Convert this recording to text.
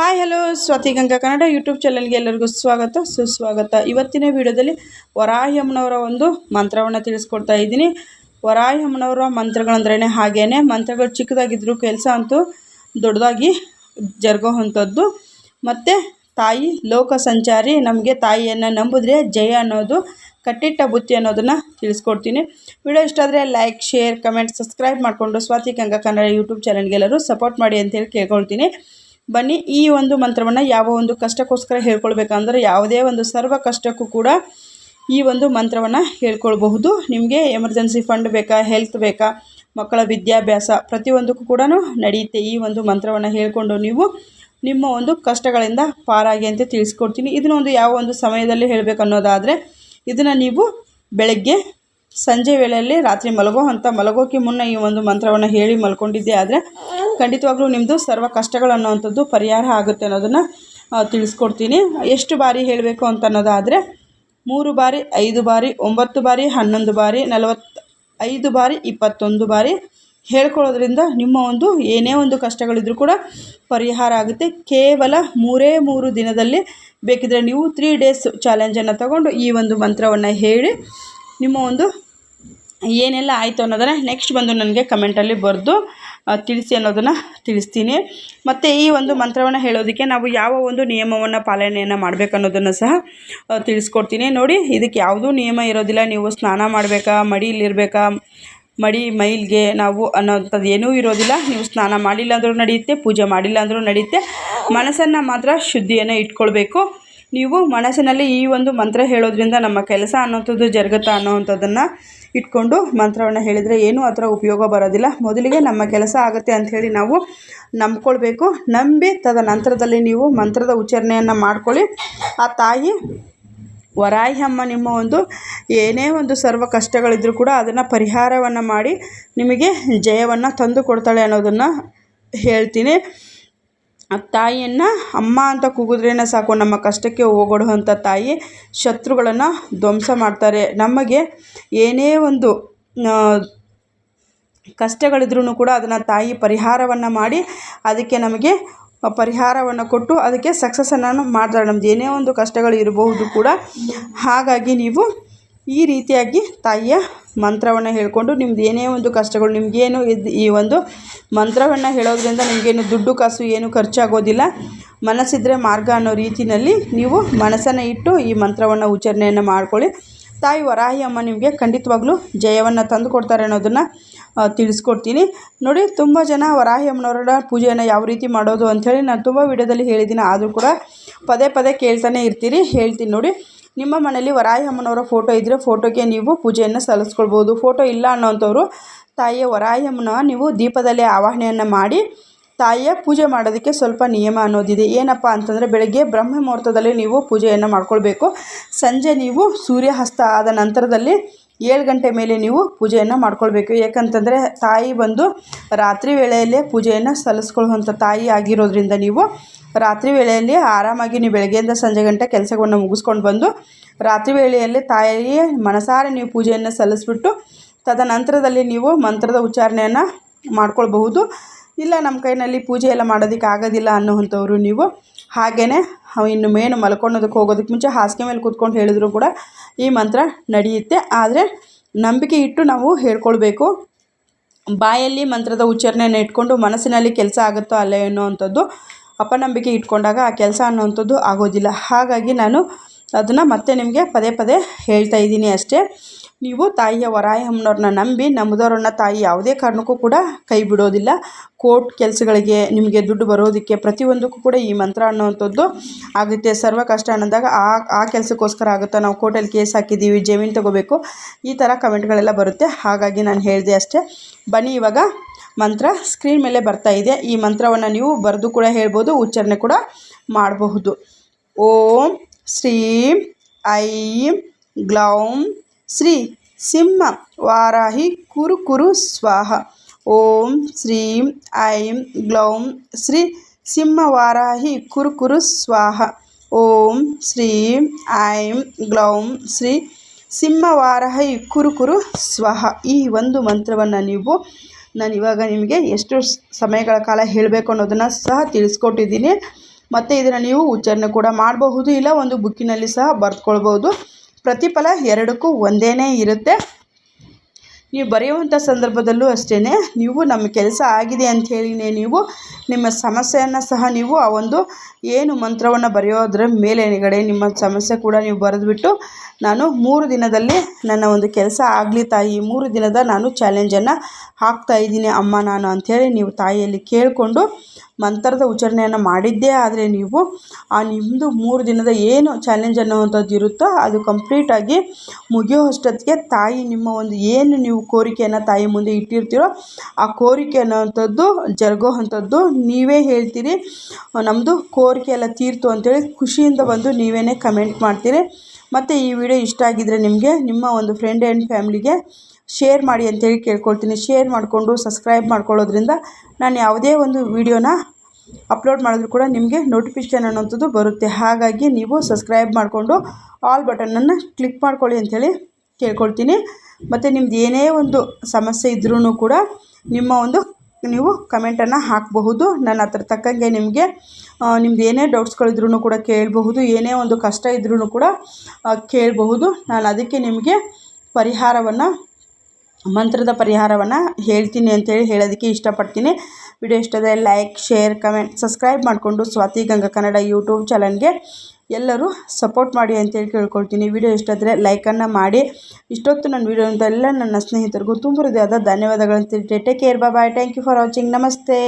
Hi hello Swathi Ganga Kannada YouTube ಚಾನಲ್ಗೆ ಎಲ್ಲರಿಗೂ ಸ್ವಾಗತ, ಸುಸ್ವಾಗತ. ಇವತ್ತಿನ ವಿಡಿಯೋದಲ್ಲಿ ವರಾಹಮ್ಮನವರ ಒಂದು ಮಂತ್ರವನ್ನು ತಿಳಿಸ್ಕೊಡ್ತಾ ಇದ್ದೀನಿ. ವರಾಹಮ್ಮನವರ ಮಂತ್ರಗಳಂದ್ರೇ ಹಾಗೇ ಮಂತ್ರಗಳು ಚಿಕ್ಕದಾಗಿದ್ದರೂ ಕೆಲಸ ಅಂತೂ ದೊಡ್ಡದಾಗಿ ಜರುಗೋ ಅಂಥದ್ದು ಮತ್ತು ತಾಯಿ ಲೋಕ ಸಂಚಾರಿ, ನಮಗೆ ತಾಯಿಯನ್ನು ನಂಬಿದ್ರೆ ಜಯ ಅನ್ನೋದು, ಕಟ್ಟಿಟ್ಟ ಬುತ್ತಿ ಅನ್ನೋದನ್ನು ತಿಳಿಸ್ಕೊಡ್ತೀನಿ. ವಿಡಿಯೋ ಇಷ್ಟ ಆದರೆ ಲೈಕ್ ಶೇರ್ ಕಮೆಂಟ್ ಸಬ್ಸ್ಕ್ರೈಬ್ ಮಾಡಿಕೊಂಡು ಸ್ವಾತಿ ಗಂಗಾ ಕನ್ನಡ ಯೂಟ್ಯೂಬ್ ಚಾನಲ್ಗೆಲ್ಲರೂ ಸಪೋರ್ಟ್ ಮಾಡಿ ಅಂತೇಳಿ ಕೇಳ್ಕೊಳ್ತೀನಿ. ಬನ್ನಿ, ಈ ಒಂದು ಮಂತ್ರವನ್ನು ಯಾವ ಒಂದು ಕಷ್ಟಕ್ಕೋಸ್ಕರ ಹೇಳ್ಕೊಳ್ಬೇಕಂದ್ರೆ ಯಾವುದೇ ಒಂದು ಸರ್ವ ಕಷ್ಟಕ್ಕೂ ಕೂಡ ಈ ಒಂದು ಮಂತ್ರವನ್ನು ಹೇಳ್ಕೊಳ್ಬಹುದು. ನಿಮಗೆ ಎಮರ್ಜೆನ್ಸಿ ಫಂಡ್ ಬೇಕಾ, ಹೆಲ್ತ್ ಬೇಕಾ, ಮಕ್ಕಳ ವಿದ್ಯಾಭ್ಯಾಸ ಪ್ರತಿಯೊಂದಕ್ಕೂ ಕೂಡ ನಡೆಯುತ್ತೆ ಈ ಒಂದು ಮಂತ್ರವನ್ನು ಹೇಳಿಕೊಂಡು ನೀವು ನಿಮ್ಮ ಒಂದು ಕಷ್ಟಗಳಿಂದ ಪಾರಾಗಿ ಅಂತ ತಿಳಿಸ್ಕೊಡ್ತೀನಿ. ಇದನ್ನ ಒಂದು ಯಾವ ಒಂದು ಸಮಯದಲ್ಲಿ ಹೇಳಬೇಕು ಅನ್ನೋದಾದರೆ ಇದನ್ನು ನೀವು ಬೆಳಗ್ಗೆ ಸಂಜೆ ವೇಳೆಯಲ್ಲಿ ರಾತ್ರಿ ಮಲಗೋ ಅಂತ ಮಲಗೋಕ್ಕೆ ಮುನ್ನ ಈ ಒಂದು ಮಂತ್ರವನ್ನು ಹೇಳಿ ಮಲ್ಕೊಂಡಿದ್ದೆ. ಆದರೆ ಖಂಡಿತವಾಗ್ಲೂ ನಿಮ್ಮದು ಸರ್ವ ಕಷ್ಟಗಳು ಅನ್ನೋವಂಥದ್ದು ಪರಿಹಾರ ಆಗುತ್ತೆ ಅನ್ನೋದನ್ನು ತಿಳಿಸ್ಕೊಡ್ತೀನಿ. ಎಷ್ಟು ಬಾರಿ ಹೇಳಬೇಕು ಅಂತ ಅನ್ನೋದಾದರೆ ಮೂರು ಬಾರಿ, ಐದು ಬಾರಿ, ಒಂಬತ್ತು ಬಾರಿ, ಹನ್ನೊಂದು ಬಾರಿ ನಲವತ್ತು ಐದು ಬಾರಿ, ಇಪ್ಪತ್ತೊಂದು ಬಾರಿ ಹೇಳ್ಕೊಳ್ಳೋದ್ರಿಂದ ನಿಮ್ಮ ಒಂದು ಏನೇ ಒಂದು ಕಷ್ಟಗಳಿದ್ರೂ ಕೂಡ ಪರಿಹಾರ ಆಗುತ್ತೆ. ಕೇವಲ ಮೂರೇ ಮೂರು ದಿನದಲ್ಲಿ ಬೇಕಿದ್ರೆ ನೀವು ತ್ರೀ ಡೇಸ್ ಚಾಲೆಂಜನ್ನು ತಗೊಂಡು ಈ ಒಂದು ಮಂತ್ರವನ್ನು ಹೇಳಿ ನಿಮ್ಮ ಒಂದು ಏನೆಲ್ಲ ಆಯಿತು ಅನ್ನೋದನ್ನು ನೆಕ್ಸ್ಟ್ ಬಂದು ನನಗೆ ಕಮೆಂಟಲ್ಲಿ ಬರೆದು ತಿಳಿಸಿ ಅನ್ನೋದನ್ನು ತಿಳಿಸ್ತೀನಿ. ಮತ್ತು ಈ ಒಂದು ಮಂತ್ರವನ್ನು ಹೇಳೋದಕ್ಕೆ ನಾವು ಯಾವ ಒಂದು ನಿಯಮವನ್ನು ಪಾಲನೆಯನ್ನು ಮಾಡಬೇಕು ಅನ್ನೋದನ್ನು ಸಹ ತಿಳಿಸ್ಕೊಡ್ತೀನಿ. ನೋಡಿ, ಇದಕ್ಕೆ ಯಾವುದೂ ನಿಯಮ ಇರೋದಿಲ್ಲ. ನೀವು ಸ್ನಾನ ಮಾಡಬೇಕಾ ಮಡಿಯಲ್ಲಿರಬೇಕಾ ಮಡಿ ಮೈಲ್ಗೆ ನಾವು ಅನ್ನೋಂಥದ್ದು ಏನೂ ಇರೋದಿಲ್ಲ. ನೀವು ಸ್ನಾನ ಮಾಡಿಲ್ಲ ಅಂದರೂ ನಡೆಯುತ್ತೆ, ಪೂಜೆ ಮಾಡಿಲ್ಲ ಅಂದರೂ ನಡೆಯುತ್ತೆ. ಮನಸ್ಸನ್ನು ಮಾತ್ರ ಶುದ್ಧಿಯನ್ನು ಇಟ್ಕೊಳ್ಬೇಕು. ನೀವು ಮನಸ್ಸಿನಲ್ಲಿ ಈ ಒಂದು ಮಂತ್ರ ಹೇಳೋದ್ರಿಂದ ನಮ್ಮ ಕೆಲಸ ಅನ್ನೋಂಥದ್ದು ಜರುಗುತ್ತಾ ಅನ್ನೋವಂಥದ್ದನ್ನು ಇಟ್ಕೊಂಡು ಮಂತ್ರವನ್ನು ಹೇಳಿದರೆ ಏನೂ ಆ ಥರ ಉಪಯೋಗ ಬರೋದಿಲ್ಲ. ಮೊದಲಿಗೆ ನಮ್ಮ ಕೆಲಸ ಆಗುತ್ತೆ ಅಂಥೇಳಿ ನಾವು ನಂಬ್ಕೊಳ್ಬೇಕು. ನಂಬಿ ತದ ನಂತರದಲ್ಲಿ ನೀವು ಮಂತ್ರದ ಉಚ್ಚಾರಣೆಯನ್ನು ಮಾಡ್ಕೊಳ್ಳಿ. ಆ ತಾಯಿ ವರಾಯಿ ಅಮ್ಮ ನಿಮ್ಮ ಒಂದು ಏನೇ ಒಂದು ಸರ್ವ ಕಷ್ಟಗಳಿದ್ದರೂ ಕೂಡ ಅದನ್ನು ಪರಿಹಾರವನ್ನು ಮಾಡಿ ನಿಮಗೆ ಜಯವನ್ನು ತಂದು ಕೊಡ್ತಾಳೆ ಅನ್ನೋದನ್ನು ಹೇಳ್ತೀನಿ. ತಾಯಿಯನ್ನು ಅಮ್ಮ ಅಂತ ಕೂಗಿದ್ರೇ ಸಾಕು ನಮ್ಮ ಕಷ್ಟಕ್ಕೆ ಹೋಗೊಡುವಂಥ ತಾಯಿ ಶತ್ರುಗಳನ್ನು ಧ್ವಂಸ ಮಾಡ್ತಾರೆ. ನಮಗೆ ಏನೇ ಒಂದು ಆ, ಕಷ್ಟಗಳಿದ್ರೂ ಕೂಡ ಅದನ್ನು ತಾಯಿ ಪರಿಹಾರವನ್ನು ಮಾಡಿ ಅದಕ್ಕೆ ನಮಗೆ ಪರಿಹಾರವನ್ನು ಕೊಟ್ಟು ಅದಕ್ಕೆ ಸಕ್ಸಸ್ಸನ್ನು ಮಾಡ್ತಾಳೆ. ನಮ್ದು ಏನೇ ಒಂದು ಕಷ್ಟಗಳು ಇರಬಹುದು ಕೂಡ. ಹಾಗಾಗಿ ನೀವು ಈ ರೀತಿಯಾಗಿ ತಾಯಿಯ ಮಂತ್ರವನ್ನು ಹೇಳಿಕೊಂಡು ನಿಮ್ದು ಏನೇ ಒಂದು ಕಷ್ಟಗಳು ನಿಮಗೇನು ಇದು ಈ ಒಂದು ಮಂತ್ರವನ್ನು ಹೇಳೋದ್ರಿಂದ ನಿಮಗೇನು ದುಡ್ಡು ಕಾಸು ಏನು ಖರ್ಚಾಗೋದಿಲ್ಲ. ಮನಸ್ಸಿದ್ರೆ ಮಾರ್ಗ ಅನ್ನೋ ರೀತಿಯಲ್ಲಿ ನೀವು ಮನಸ್ಸನ್ನು ಇಟ್ಟು ಈ ಮಂತ್ರವನ್ನು ಉಚ್ಚಾರಣೆಯನ್ನು ಮಾಡ್ಕೊಳ್ಳಿ. ತಾಯಿ ವರಾಹಿ ಅಮ್ಮ ನಿಮಗೆ ಖಂಡಿತವಾಗ್ಲೂ ಜಯವನ್ನು ತಂದು ಕೊಡ್ತಾರೆ ಅನ್ನೋದನ್ನು ತಿಳಿಸ್ಕೊಡ್ತೀನಿ. ನೋಡಿ, ತುಂಬ ಜನ ವರಾಹಿ ಅಮ್ಮನವರ ಪೂಜೆಯನ್ನು ಯಾವ ರೀತಿ ಮಾಡೋದು ಅಂಥೇಳಿ ನಾನು ತುಂಬ ವಿಡಿಯೋದಲ್ಲಿ ಹೇಳಿದ್ದೀನಿ. ಆದರೂ ಕೂಡ ಪದೇ ಪದೇ ಕೇಳ್ತಾನೆ ಇರ್ತೀರಿ. ಹೇಳ್ತೀನಿ ನೋಡಿ. ನಿಮ್ಮ ಮನೆಯಲ್ಲಿ ವರಾಯಮ್ಮನವರ ಫೋಟೋ ಇದ್ದರೆ ಫೋಟೋಗೆ ನೀವು ಪೂಜೆಯನ್ನು ಸಲ್ಲಿಸ್ಕೊಳ್ಬೋದು. ಫೋಟೋ ಇಲ್ಲ ಅನ್ನೋಂಥವ್ರು ತಾಯಿಯ ವರಾಯಮ್ಮನ ನೀವು ದೀಪದಲ್ಲಿ ಆವಾಹನೆಯನ್ನು ಮಾಡಿ ತಾಯಿಯ ಪೂಜೆ ಮಾಡೋದಕ್ಕೆ ಸ್ವಲ್ಪ ನಿಯಮ ಅನ್ನೋದಿದೆ. ಏನಪ್ಪ ಅಂತಂದರೆ ಬೆಳಗ್ಗೆ ಬ್ರಹ್ಮ ಮುಹೂರ್ತದಲ್ಲಿ ನೀವು ಪೂಜೆಯನ್ನು ಮಾಡ್ಕೊಳ್ಬೇಕು. ಸಂಜೆ ನೀವು ಸೂರ್ಯಾಸ್ತ ಆದ ನಂತರದಲ್ಲಿ ಏಳು ಗಂಟೆ ಮೇಲೆ ನೀವು ಪೂಜೆಯನ್ನು ಮಾಡ್ಕೊಳ್ಬೇಕು. ಯಾಕಂತಂದರೆ ತಾಯಿ ಬಂದು ರಾತ್ರಿ ವೇಳೆಯಲ್ಲೇ ಪೂಜೆಯನ್ನು ಸಲ್ಲಿಸ್ಕೊಳ್ಳುವಂಥ ತಾಯಿ ಆಗಿರೋದ್ರಿಂದ ನೀವು ರಾತ್ರಿ ವೇಳೆಯಲ್ಲಿ ಆರಾಮಾಗಿ ನೀವು ಬೆಳಗ್ಗೆಯಿಂದ ಸಂಜೆ ಗಂಟೆ ಕೆಲಸವನ್ನು ಮುಗಿಸ್ಕೊಂಡು ಬಂದು, ರಾತ್ರಿ ವೇಳೆಯಲ್ಲಿ ತಾಯಿಯ ಮನಸಾರೆ ನೀವು ಪೂಜೆಯನ್ನು ಸಲ್ಲಿಸ್ಬಿಟ್ಟು, ತದನಂತರದಲ್ಲಿ ನೀವು ಮಂತ್ರದ ಉಚ್ಚಾರಣೆಯನ್ನು ಮಾಡ್ಕೊಳ್ಬಹುದು. ಇಲ್ಲ ನಮ್ಮ ಕೈನಲ್ಲಿ ಪೂಜೆ ಎಲ್ಲ ಮಾಡೋದಕ್ಕೆ ಆಗೋದಿಲ್ಲ ಅನ್ನೋವಂಥವ್ರು ನೀವು. ಹಾಗೆಯೇ ಇನ್ನು ಮೇನು ಮಲ್ಕೊಳ್ಳೋದಕ್ಕೆ ಹೋಗೋದಕ್ಕೆ ಮುಂಚೆ ಹಾಸಿಗೆ ಮೇಲೆ ಕೂತ್ಕೊಂಡು ಹೇಳಿದ್ರು ಕೂಡ ಈ ಮಂತ್ರ ನಡೆಯುತ್ತೆ. ಆದರೆ, ನಂಬಿಕೆ ಇಟ್ಟು ನಾವು ಹೇಳ್ಕೊಳ್ಬೇಕು. ಬಾಯಲ್ಲಿ ಮಂತ್ರದ ಉಚ್ಚಾರಣೆಯನ್ನು ಇಟ್ಕೊಂಡು ಮನಸ್ಸಿನಲ್ಲಿ ಕೆಲಸ ಆಗುತ್ತೋ ಅಲ್ಲ ಅನ್ನೋವಂಥದ್ದು ಅಪನಂಬಿಕೆ ಇಟ್ಕೊಂಡಾಗ ಆ ಕೆಲಸ ಅನ್ನೋವಂಥದ್ದು ಆಗೋದಿಲ್ಲ. ಹಾಗಾಗಿ ನಾನು ಅದನ್ನು ಮತ್ತೆ ನಿಮಗೆ ಪದೇ ಪದೇ ಹೇಳ್ತಾ ಇದ್ದೀನಿ ಅಷ್ಟೇ. ನೀವು ತಾಯಿಯ ವರಾಯಮ್ಮನವ್ರನ್ನ ನಂಬಿ ನಂಬಿದವ್ರನ್ನ ತಾಯಿ ಯಾವುದೇ ಕಾರಣಕ್ಕೂ ಕೂಡ ಕೈ ಬಿಡೋದಿಲ್ಲ. ಕೋರ್ಟ್ ಕೆಲಸಗಳಿಗೆ ನಿಮಗೆ ದುಡ್ಡು ಬರೋದಕ್ಕೆ ಪ್ರತಿಯೊಂದಕ್ಕೂ ಕೂಡ ಈ ಮಂತ್ರ ಅನ್ನೋವಂಥದ್ದು ಆಗುತ್ತೆ. ಸರ್ವ ಕಷ್ಟ ಅನ್ನೋದಾಗ ಆ ಆ ಕೆಲಸಕ್ಕೋಸ್ಕರ ಆಗುತ್ತಾ ನಾವು ಕೋರ್ಟಲ್ಲಿ ಕೇಸ್ ಹಾಕಿದ್ದೀವಿ, ಜಮೀನು ತಗೋಬೇಕು, ಈ ಥರ ಕಮೆಂಟ್ಗಳೆಲ್ಲ ಬರುತ್ತೆ. ಹಾಗಾಗಿ ನಾನು ಹೇಳಿದೆ ಅಷ್ಟೇ. ಬನ್ನಿ ಇವಾಗ ಮಂತ್ರ ಸ್ಕ್ರೀನ್ ಮೇಲೆ ಬರ್ತಾ ಇದೆ. ಈ ಮಂತ್ರವನ್ನು ನೀವು ಬರೆದು ಕೂಡ ಹೇಳ್ಬೋದು, ಉಚ್ಚಾರಣೆ ಕೂಡ ಮಾಡಬಹುದು. ಓಂ ಶ್ರೀಂ ಐಂ ಗ್ಲೌಂ ಶ್ರೀ ಸಿಂಹ ವಾರಾಹಿ ಕುರು ಕುರು ಸ್ವಾಹ. ಓಂ ಶ್ರೀ ಐಂ ಗ್ಲೌಂ ಶ್ರೀ ಸಿಂಹ ವಾರಾಹಿ ಕುರು ಕುರು ಸ್ವಾಹ. ಓಂ ಶ್ರೀಂ ಐಂ ಗ್ಲೌಂ ಶ್ರೀ ಸಿಂಹವಾರಾಹಿ ಕುರು ಕುರು ಸ್ವಾಹ. ಈ ಒಂದು ಮಂತ್ರವನ್ನು ನೀವು ನಾನು ಇವಾಗ ನಿಮಗೆ ಎಷ್ಟು ಸಮಯಗಳ ಕಾಲ ಹೇಳಬೇಕು ಅನ್ನೋದನ್ನು ಸಹ ತಿಳಿಸ್ಕೊಟ್ಟಿದ್ದೀನಿ. ಮತ್ತು ಇದನ್ನು ನೀವು ಉಚ್ಚಾರಣೆ ಕೂಡ ಮಾಡಬಹುದು, ಇಲ್ಲ ಒಂದು ಬುಕ್ಕಿನಲ್ಲಿ ಸಹ ಬರೆದ್ಕೊಳ್ಬೋದು ಪ್ರತಿಫಲ ಎರಡಕ್ಕೂ ಒಂದೇ ಇರುತ್ತೆ. ನೀವು ಬರೆಯುವಂಥ ಸಂದರ್ಭದಲ್ಲೂ ಅಷ್ಟೇ ನೀವು ನಮ್ಮ ಕೆಲಸ ಆಗಿದೆ ಅಂಥೇಳಿನೇ ನೀವು ನಿಮ್ಮ ಸಮಸ್ಯೆಯನ್ನು ಸಹ ನೀವು ಆ ಒಂದು ಏನು ಮಂತ್ರವನ್ನು ಬರೆಯೋದ್ರ ಮೇಲೆಗಡೆ ನಿಮ್ಮ ಸಮಸ್ಯೆ ಕೂಡ ನೀವು ಬರೆದುಬಿಟ್ಟು ನಾನು ಮೂರು ದಿನದಲ್ಲಿ ನನ್ನ ಒಂದು ಕೆಲಸ ಆಗಲಿ ತಾಯಿ ಮೂರು ದಿನದ ನಾನು ಚಾಲೆಂಜನ್ನು ಹಾಕ್ತಾ ಇದ್ದೀನಿ ಅಮ್ಮ ನಾನು ಅಂಥೇಳಿ ನೀವು ತಾಯಿಯಲ್ಲಿ ಕೇಳಿಕೊಂಡು ಮಂತ್ರದ ಉಚ್ಚಾರಣೆಯನ್ನು ಮಾಡಿದ್ದೇ ಆದರೆ ನೀವು ಆ ನಿಮ್ಮದು ಮೂರು ದಿನದ ಏನು ಚಾಲೆಂಜ್ ಅನ್ನುವಂಥದ್ದು ಇರುತ್ತೋ ಅದು ಕಂಪ್ಲೀಟಾಗಿ ಮುಗಿಯೋ ಅಷ್ಟೊತ್ತಿಗೆ ತಾಯಿ ನಿಮ್ಮ ಒಂದು ಏನು ನೀವು ಕೋರಿಕೆಯನ್ನು ತಾಯಿ ಮುಂದೆ ಇಟ್ಟಿರ್ತೀರೋ, ಆ ಕೋರಿಕೆ ಅನ್ನೋವಂಥದ್ದು ಜರುಗೋ ಅಂಥದ್ದು ನೀವೇ ಹೇಳ್ತೀರಿ. ನಮ್ಮದು ಕೋರಿಕೆ ಎಲ್ಲ ತೀರ್ತು ಅಂತೇಳಿ ಖುಷಿಯಿಂದ ಬಂದು ನೀವೇ ಕಮೆಂಟ್ ಮಾಡ್ತೀರಿ. ಮತ್ತು ಈ ವಿಡಿಯೋ ಇಷ್ಟ ಆಗಿದ್ದರೆ ನಿಮಗೆ, ನಿಮ್ಮ ಒಂದು ಫ್ರೆಂಡ್ ಆ್ಯಂಡ್ ಫ್ಯಾಮಿಲಿಗೆ ಶೇರ್ ಮಾಡಿ ಅಂತೇಳಿ ಕೇಳ್ಕೊಳ್ತೀನಿ. ಶೇರ್ ಮಾಡಿಕೊಂಡು ಸಬ್ಸ್ಕ್ರೈಬ್ ಮಾಡ್ಕೊಳ್ಳೋದ್ರಿಂದ ನಾನು ಯಾವುದೇ ಒಂದು ವಿಡಿಯೋನ ಅಪ್ಲೋಡ್ ಮಾಡಿದ್ರು ಕೂಡ ನಿಮಗೆ ನೋಟಿಫಿಕೇಷನ್ ಅನ್ನೋಂಥದ್ದು ಬರುತ್ತೆ. ಹಾಗಾಗಿ ನೀವು ಸಬ್ಸ್ಕ್ರೈಬ್ ಮಾಡಿಕೊಂಡು ಆಲ್ ಬಟನನ್ನು ಕ್ಲಿಕ್ ಮಾಡ್ಕೊಳ್ಳಿ ಅಂಥೇಳಿ ಕೇಳ್ಕೊಳ್ತೀನಿ. ಮತ್ತು ನಿಮ್ದು ಏನೇ ಒಂದು ಸಮಸ್ಯೆ ಇದ್ರೂ ಕೂಡ ನಿಮ್ಮ ಒಂದು ನೀವು ಕಮೆಂಟನ್ನು ಹಾಕಬಹುದು. ನಾನು ಅದ್ರ ತಕ್ಕಂಗೆ ನಿಮಗೆ ನಿಮ್ದು ಏನೇ ಡೌಟ್ಸ್ಗಳಿದ್ರೂ ಕೂಡ ಕೇಳಬಹುದು, ಏನೇ ಒಂದು ಕಷ್ಟ ಇದ್ರೂ ಕೂಡ ಕೇಳಬಹುದು. ನಾನು ಅದಕ್ಕೆ ನಿಮಗೆ ಪರಿಹಾರವನ್ನು, ಮಂತ್ರದ ಪರಿಹಾರವನ್ನು ಹೇಳ್ತೀನಿ ಅಂತೇಳಿ ಹೇಳೋದಕ್ಕೆ ಇಷ್ಟಪಡ್ತೀನಿ. ವಿಡಿಯೋ ಇಷ್ಟದ ಲೈಕ್, ಶೇರ್, ಕಮೆಂಟ್, ಸಬ್ಸ್ಕ್ರೈಬ್ ಮಾಡಿಕೊಂಡು ಸ್ವಾತಿ ಗಂಗಾ ಕನ್ನಡ ಯೂಟ್ಯೂಬ್ ಚಾನಲ್ಗೆ ಎಲ್ಲರೂ ಸಪೋರ್ಟ್ ಮಾಡಿ ಅಂತೇಳಿ ಕೇಳ್ಕೊಳ್ತೀನಿ. ವಿಡಿಯೋ ಇಷ್ಟಾದರೆ ಲೈಕನ್ನು ಮಾಡಿ. ಇಷ್ಟೊತ್ತು ನನ್ನ ವಿಡಿಯೋ ಎಲ್ಲ ನನ್ನ ಸ್ನೇಹಿತರಿಗೂ ತುಂಬ ಹೃದಯದ ಧನ್ಯವಾದಗಳನ್ನು take care bye thank you for watching ನಮಸ್ತೆ.